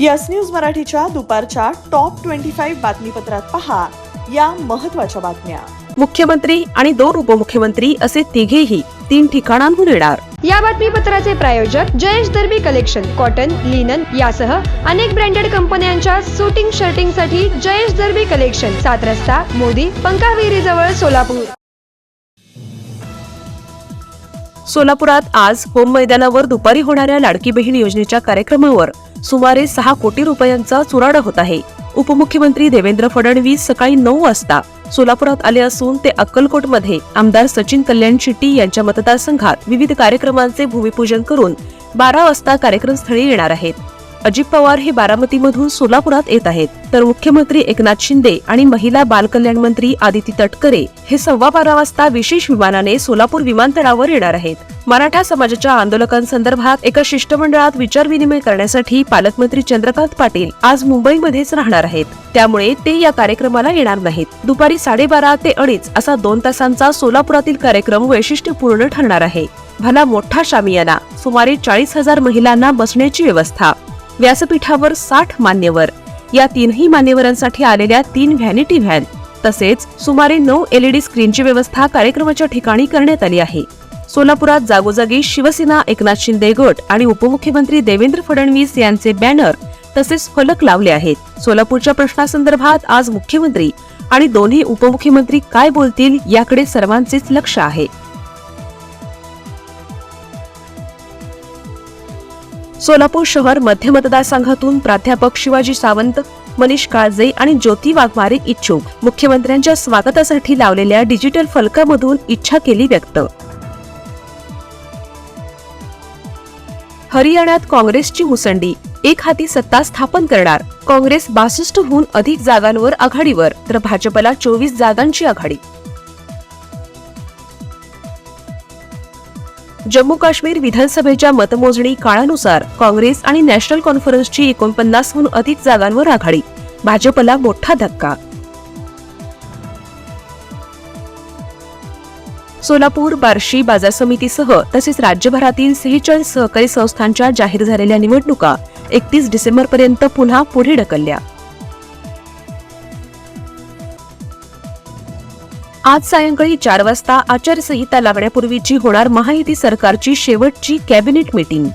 Yes news मराठीच्या दुपारच्या top twenty five बातमीपत्रात पहा या महत्त्वाच्या बातम्या. मुख्यमंत्री आणि दोन उपमुख्यमंत्री असे तिघेही तीन ठिकाणांहून येणार. या बातमीपत्राचे प्रायोजक Jayesh Darbi collection cotton linen यासह अनेक ब्रँडेड कंपन्यांच्या सुटिंग शर्टिंगसाठी जयेश दर्बी कलेक्शन सात रस्ता मोदी पंकाविरी जवळ सोलापूर. सोलापुरात आज होम मैदानावर दुपारी होणाऱ्या लाडकी बहीण योजनेच्या कार्यक्रमावर सुमारे सहा कोटी रुपयांचा चुराडा होत आहे. उपमुख्यमंत्री देवेंद्र फडणवीस सकाळी नऊ वाजता सोलापुरात आले असून ते अक्कलकोटमध्ये आमदार सचिन कल्याण शेट्टी यांच्या मतदारसंघात विविध कार्यक्रमांचे भूमिपूजन करून बारा वाजता कार्यक्रमस्थळी येणार आहेत. अजित पवार हे बारामतीमधून सोलापुरात येत आहेत. तर मुख्यमंत्री एकनाथ शिंदे आणि महिला बालकल्याण मंत्री आदिती तटकरे हे सव्वा बारा वाजता विशेष विमानाने सोलापूर विमानतळावर येणार आहेत. मराठा समाजाच्या आंदोलकांसंदर्भात एका शिष्टमंडळात विचारविनिमय करण्यासाठी पालकमंत्री चंद्रकांत पाटील आज मुंबईमध्येच राहणार आहेत. त्यामुळे ते या कार्यक्रमाला येणार नाहीत. दुपारी साडेबारा ते अडीच असा दोन तासांचा सोलापुरातील कार्यक्रम वैशिष्ट्यपूर्ण ठरणार आहे. भला मोठा शामियाना सुमारे चाळीस हजार महिलांना बसण्याची व्यवस्था व्यासपीठावर साठ मान्यवर. या तीनही मान्यवरांसाठी आलेल्या तीन व्हॅनिटी व्हॅन तसेच सुमारे नऊ एलईडी स्क्रीनची व्यवस्था कार्यक्रमाच्या ठिकाणी करण्यात आली आहे. सोलापुरात जागोजागी शिवसेना एकनाथ शिंदे गट आणि उपमुख्यमंत्री देवेंद्र फडणवीस यांचे बॅनर तसेच फलक लावले आहेत. सोलापूरच्या प्रश्नासंदर्भात आज मुख्यमंत्री आणि दोन्ही उपमुख्यमंत्री काय बोलतील याकडे सर्वांचेच लक्ष आहे. सोलापूर शहर मध्य मतदारसंघातून प्राध्यापक शिवाजी सावंत मनीष काळजे आणि ज्योती वाघमारे इच्छुक. मुख्यमंत्र्यांच्या स्वागतासाठी लावलेल्या डिजिटल फलकामधून इच्छा केली व्यक्त. हरियाणात काँग्रेसची मुसंडी एक हाती सत्ता स्थापन करणार. काँग्रेस बासष्टहून अधिक जागांवर आघाडीवर तर भाजपला चोवीस जागांची आघाडी. जम्मू काश्मीर विधानसभेच्या मतमोजणी काळानुसार काँग्रेस आणि नॅशनल कॉन्फरन्सची एकोणपन्नासहून अधिक जागांवर आघाडी. भाजपला मोठा धक्का. सोलापूर बार्शी बाजार समितीसह तसेच राज्यभरातील सेहेचाळीस सहकारी संस्थांच्या जाहीर झालेल्या निवडणुका एकतीस डिसेंबरपर्यंत पुन्हा पुढे ढकलल्या. आज सायंकाळी चार वाजता आचारसंहिता लागण्यापूर्वीची होणार महायुती सरकारची शेवटची कॅबिनेट मीटिंग.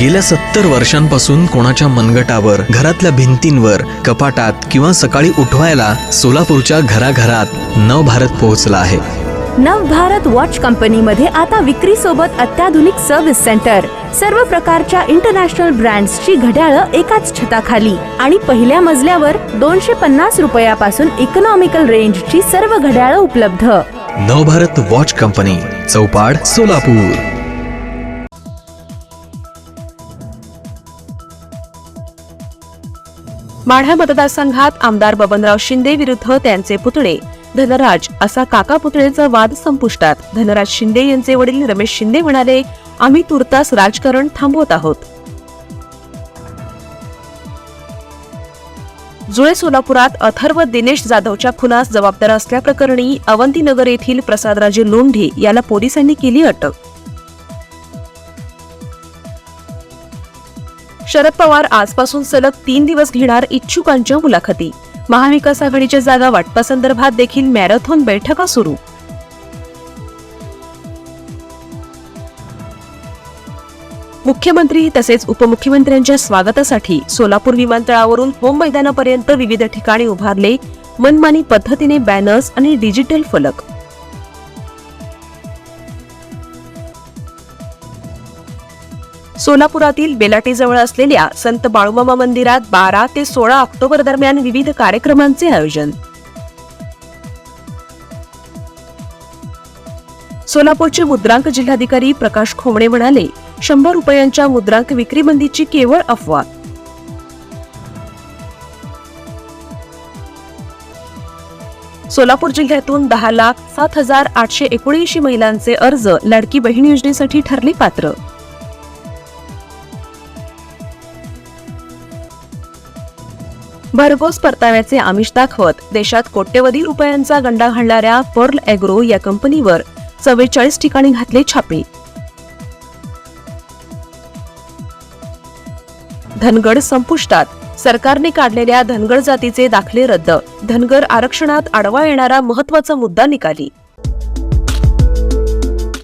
गेल्या सत्तर वर्षांपासून कोणाच्या मनगटावर घरातल्या भिंतींवर कपाटात किंवा सकाळी उठवायला सोलापूरच्या घराघरात नवभारत पोहोचला आहे. नवभारत वॉच कंपनीमध्ये आता विक्री सोबत अत्याधुनिक सर्व्हिस सेंटर सर्व प्रकारच्या इंटरनॅशनल ब्रँड्सची घड्याळं एकाच छताखाली. आणि पहिल्या मजल्यावर दोनशे पन्नास रुपयापासून इकॉनॉमिकल रेंजची सर्व घड्याळं उपलब्ध. Navbharat watch company Chaupad Solapur. Madha मतदारसंघात आमदार बबनराव शिंदे विरुद्ध त्यांचे पुतळे. धनराज असा काका पुतळेचा वाद संपुष्टात. धनराज शिंदे यांचे वडील रमेश शिंदे म्हणाले आम्ही तुर्तास राजकारण थांबवत आहोत. जुळे सोलापुरात अथर्व दिनेश जाधवच्या खुनास जबाबदार असल्याप्रकरणी अवंतीनगर येथील प्रसादराजे लोंढे याला पोलिसांनी केली अटक. शरद पवार आजपासून सलग तीन दिवस घेणार इच्छुकांच्या मुलाखती. महाविकास आघाडीच्या जागा वाटपासंदर्भात देखील मॅरेथॉन बैठका सुरू. मुख्यमंत्री तसेच उपमुख्यमंत्र्यांच्या स्वागतासाठी सोलापूर विमानतळावरून होम मैदानापर्यंत विविध ठिकाणी उभारले मनमानी पद्धतीने बॅनर्स आणि डिजिटल फलक. सोलापुरातील बेलाटीजवळ असलेल्या संत बाळूमामा मंदिरात बारा ते सोळा ऑक्टोबर दरम्यान विविध कार्यक्रमांचे आयोजन. सोलापूरचे मुद्रांक जिल्हाधिकारी प्रकाश खोमणे म्हणाले शंभर रुपयांच्या मुद्रांक विक्री बंदीची केवळ अफवा. सोलापूर जिल्ह्यातून दहा लाख सात हजार आठशे एकोणऐंशी महिलांचे अर्ज लाडकी बहीण योजनेसाठी ठरले पात्र. भरघोस परताव्याचे आमिष दाखवत देशात कोट्यवधी रुपयांचा गंडा घालणाऱ्या पर्ल अॅग्रो या कंपनीवर चव्वेचाळीस ठिकाणी घातले छापे. धनगड संपुष्टात. सरकारने काढलेल्या धनगड जातीचे दाखले रद्द. धनगर आरक्षणात आडवा येणारा महत्त्वाचा मुद्दा निकाली.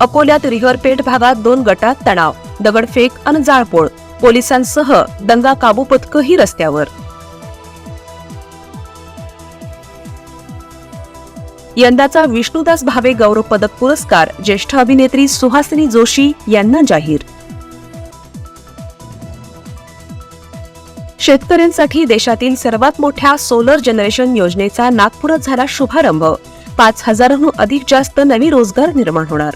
अकोल्यात रिहरपेठ भागात दोन गटात तणाव दगडफेक आणि जाळपोळ पोलिसांसह दंगा काबू पथकही रस्त्यावर. यंदाचा विष्णुदास भावे गौरव पदक पुरस्कार ज्येष्ठ अभिनेत्री सुहासिनी जोशी यांना जाहीर. शेतकऱ्यांसाठी देशातील सर्वात मोठ्या सोलर जनरेशन योजनेचा नागपुरात झाला शुभारंभ. पाच हजारांहून अधिक जास्त नवी रोजगार निर्माण होणार.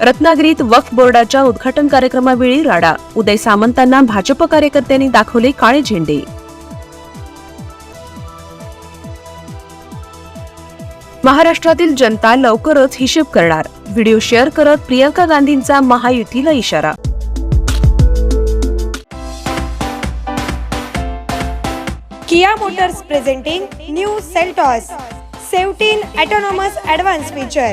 रत्नागिरीत वक्फ बोर्डाच्या उद्घाटन कार्यक्रमावेळी राडा. उदय सामंतांना भाजप कार्यकर्त्यांनी दाखवले काळे झेंडे. महाराष्ट्रातील जनता लवकरच हिशेब करणार. व्हिडिओ शेअर करत प्रियंका गांधींचा महायुतीला इशारा. Kia motors presenting new Seltos. Seventeen autonomous advance feature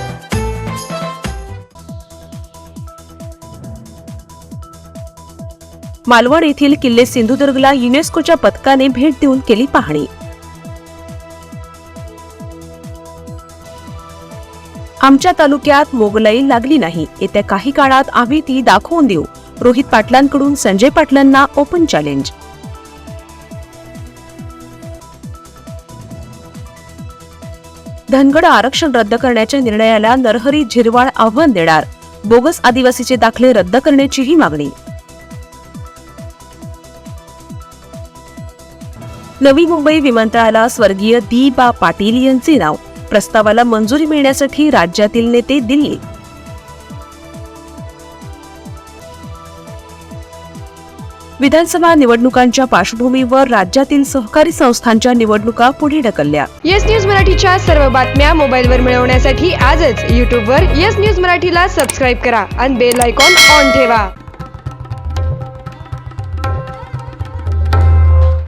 Malvan येथील किल्ले सिंधुदुर्गला युनेस्कोच्या पथकाने भेट देऊन केली पाहणी. आमच्या तालुक्यात मोगलाई लागली नाही. येत्या काही काळात आम्ही ती दाखवून देऊ. रोहित पाटलांकडून संजय पाटलांना ओपन चॅलेंज. धनगड आरक्षण रद्द करण्याच्या निर्णयाला नरहरी झिरवाळ आव्हान देणार. बोगस आदिवासीचे दाखले रद्द करण्याचीही मागणी. नवी मुंबई विमानतळाला स्वर्गीय दी बा पाटील यांचे नाव. प्रस्तावाला मंजुरी मिळण्यासाठी राज्यातील नेते दिल्ली. विधानसभा निवडणुकांच्या पार्श्वभूमीवर राज्यातील सहकारी संस्थांच्या निवडणुका पुढे ढकलल्या. येस न्यूज मराठीच्या सर्व बातम्या मोबाईलवर मिळवण्यासाठी आजच यूट्यूबवर येस न्यूज मराठीला सबस्क्राईब करा आणि बेल आयकॉन ऑन ठेवा.